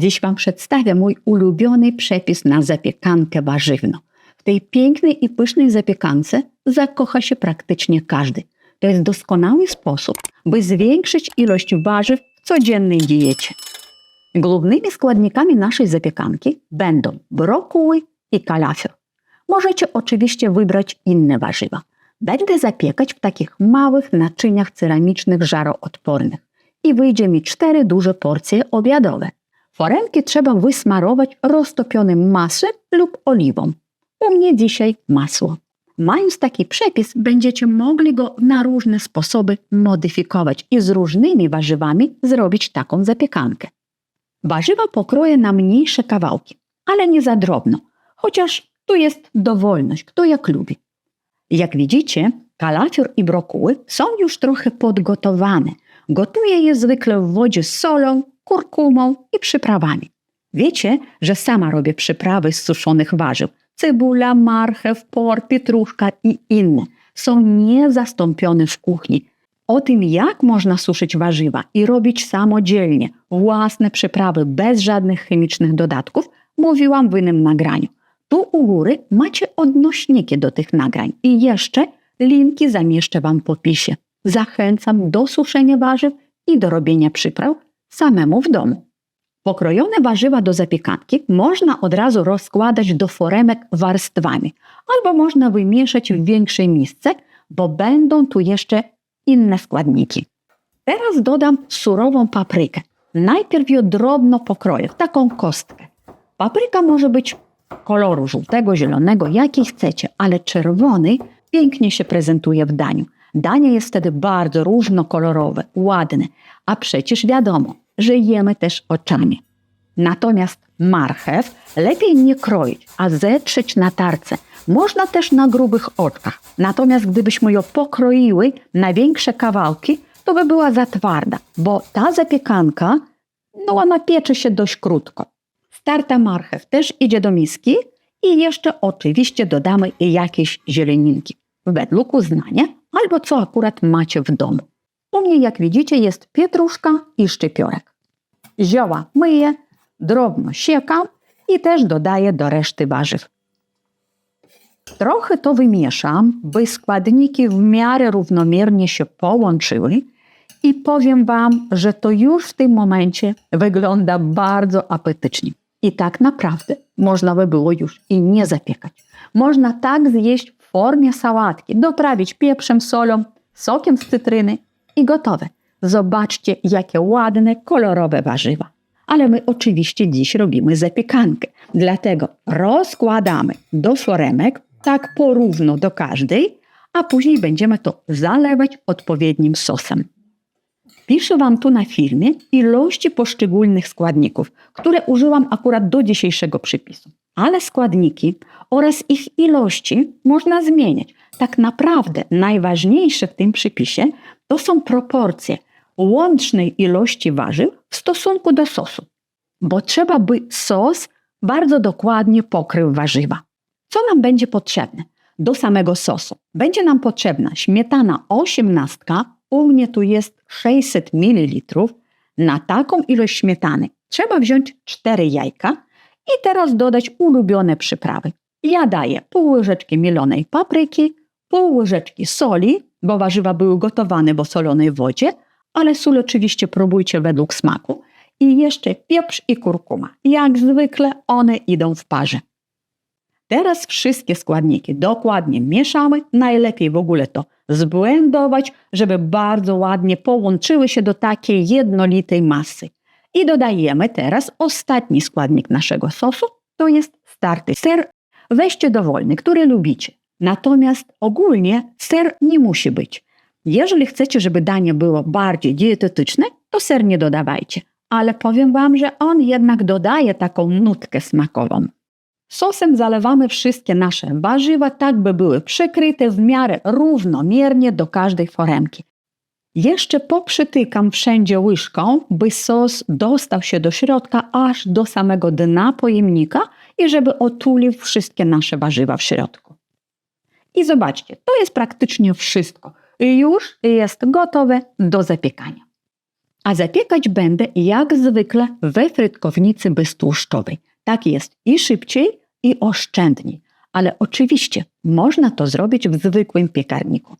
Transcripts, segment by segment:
Dziś Wam przedstawię mój ulubiony przepis na zapiekankę warzywną. W tej pięknej i pysznej zapiekance zakocha się praktycznie każdy. To jest doskonały sposób, by zwiększyć ilość warzyw w codziennej diecie. Głównymi składnikami naszej zapiekanki będą brokuły i kalafior. Możecie oczywiście wybrać inne warzywa. Będę zapiekać w takich małych naczyniach ceramicznych żaroodpornych i wyjdzie mi cztery duże porcje obiadowe. Foremki trzeba wysmarować roztopionym masłem lub oliwą. U mnie dzisiaj masło. Mając taki przepis, będziecie mogli go na różne sposoby modyfikować i z różnymi warzywami zrobić taką zapiekankę. Warzywa pokroję na mniejsze kawałki, ale nie za drobno, chociaż tu jest dowolność, kto jak lubi. Jak widzicie, kalafior i brokuły są już trochę podgotowane. Gotuję je zwykle w wodzie z solą, kurkumą i przyprawami. Wiecie, że sama robię przyprawy z suszonych warzyw. Cebula, marchew, por, pietruszka i inne są niezastąpione w kuchni. O tym, jak można suszyć warzywa i robić samodzielnie własne przyprawy bez żadnych chemicznych dodatków, mówiłam w innym nagraniu. Tu u góry macie odnośniki do tych nagrań i jeszcze linki zamieszczę Wam w opisie. Zachęcam do suszenia warzyw i do robienia przypraw samemu w domu. Pokrojone warzywa do zapiekanki można od razu rozkładać do foremek warstwami, albo można wymieszać w większej misce, bo będą tu jeszcze inne składniki. Teraz dodam surową paprykę. Najpierw ją drobno pokroję w taką kostkę. Papryka może być koloru żółtego, zielonego, jaki chcecie, ale czerwony pięknie się prezentuje w daniu. Danie jest wtedy bardzo różnokolorowe, ładne, a przecież wiadomo, że jemy też oczami. Natomiast marchew lepiej nie kroić, a zetrzeć na tarce. Można też na grubych oczkach. Natomiast gdybyśmy ją pokroiły na większe kawałki, to by była za twarda, bo ta zapiekanka, no ona piecze się dość krótko. Starta marchew też idzie do miski i jeszcze oczywiście dodamy jakieś zieleninki. Według uznania albo co akurat macie w domu. U mnie, jak widzicie, jest pietruszka i szczypiorek. Zioła myję, drobno siekam i też dodaję do reszty warzyw. Trochę to wymieszam, by składniki w miarę równomiernie się połączyły i powiem Wam, że to już w tym momencie wygląda bardzo apetycznie. I tak naprawdę można by było już i nie zapiekać. Można tak zjeść formie sałatki, doprawić pieprzem, solą, sokiem z cytryny i gotowe. Zobaczcie, jakie ładne, kolorowe warzywa. Ale my oczywiście dziś robimy zapiekankę. Dlatego rozkładamy do foremek, tak porówno do każdej, a później będziemy to zalewać odpowiednim sosem. Piszę Wam tu na filmie ilości poszczególnych składników, które użyłam akurat do dzisiejszego przypisu. Ale składniki oraz ich ilości można zmieniać. Tak naprawdę najważniejsze w tym przypisie to są proporcje łącznej ilości warzyw w stosunku do sosu, bo trzeba by sos bardzo dokładnie pokrył warzywa. Co nam będzie potrzebne? Do samego sosu będzie nam potrzebna śmietana 18, u mnie tu jest 600 ml. Na taką ilość śmietany trzeba wziąć 4 jajka i teraz dodać ulubione przyprawy. Ja daję pół łyżeczki mielonej papryki, pół łyżeczki soli, bo warzywa były gotowane w osolonej wodzie, ale sól oczywiście próbujcie według smaku. I jeszcze pieprz i kurkuma. Jak zwykle one idą w parze. Teraz wszystkie składniki dokładnie mieszamy. Najlepiej w ogóle to zblendować, żeby bardzo ładnie połączyły się do takiej jednolitej masy. I dodajemy teraz ostatni składnik naszego sosu, to jest starty ser. Weźcie dowolny, który lubicie. Natomiast ogólnie ser nie musi być. Jeżeli chcecie, żeby danie było bardziej dietetyczne, to ser nie dodawajcie. Ale powiem Wam, że on jednak dodaje taką nutkę smakową. Sosem zalewamy wszystkie nasze warzywa, tak by były przykryte w miarę równomiernie do każdej foremki. Jeszcze poprzytykam wszędzie łyżką, by sos dostał się do środka aż do samego dna pojemnika i żeby otulił wszystkie nasze warzywa w środku. I zobaczcie, to jest praktycznie wszystko. Już jest gotowe do zapiekania. A zapiekać będę jak zwykle we frytkownicy beztłuszczowej. Tak jest i szybciej, i oszczędniej. Ale oczywiście można to zrobić w zwykłym piekarniku.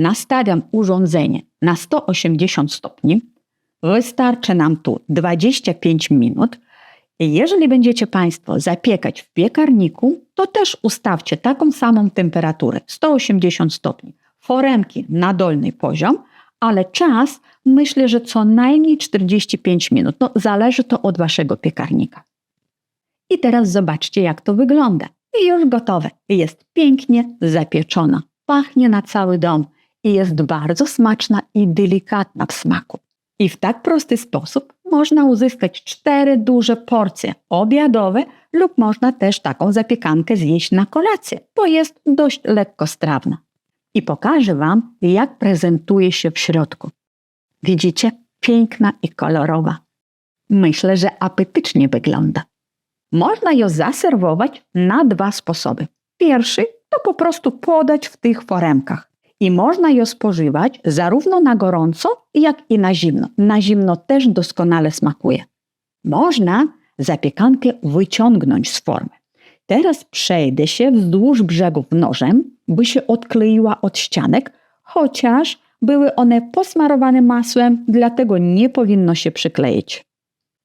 Nastawiam urządzenie na 180 stopni. Wystarczy nam tu 25 minut. Jeżeli będziecie Państwo zapiekać w piekarniku, to też ustawcie taką samą temperaturę 180 stopni. Foremki na dolny poziom, ale czas myślę, że co najmniej 45 minut. No, zależy to od Waszego piekarnika. I teraz zobaczcie, jak to wygląda. I już gotowe. Jest pięknie zapieczona. Pachnie na cały dom i jest bardzo smaczna i delikatna w smaku. I w tak prosty sposób można uzyskać cztery duże porcje obiadowe lub można też taką zapiekankę zjeść na kolację, bo jest dość lekkostrawna. I pokażę Wam, jak prezentuje się w środku. Widzicie? Piękna i kolorowa. Myślę, że apetycznie wygląda. Można ją zaserwować na dwa sposoby. Pierwszy to po prostu podać w tych foremkach. I można ją spożywać zarówno na gorąco, jak i na zimno. Na zimno też doskonale smakuje. Można zapiekankę wyciągnąć z formy. Teraz przejdę się wzdłuż brzegów nożem, by się odkleiła od ścianek, chociaż były one posmarowane masłem, dlatego nie powinno się przykleić.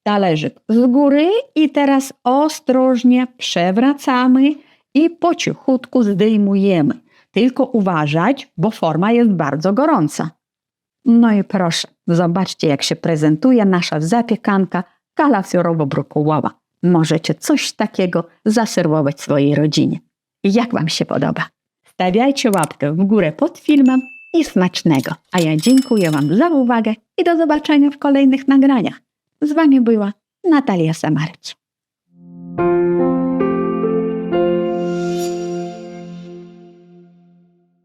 Talerzyk z góry i teraz ostrożnie przewracamy i po cichutku zdejmujemy. Tylko uważać, bo forma jest bardzo gorąca. No i proszę, zobaczcie jak się prezentuje nasza zapiekanka kalafiorowo-brokułowa. Możecie coś takiego zaserwować swojej rodzinie. Jak Wam się podoba? Stawiajcie łapkę w górę pod filmem i smacznego. A ja dziękuję Wam za uwagę i do zobaczenia w kolejnych nagraniach. Z Wami była Natalia Samarycz.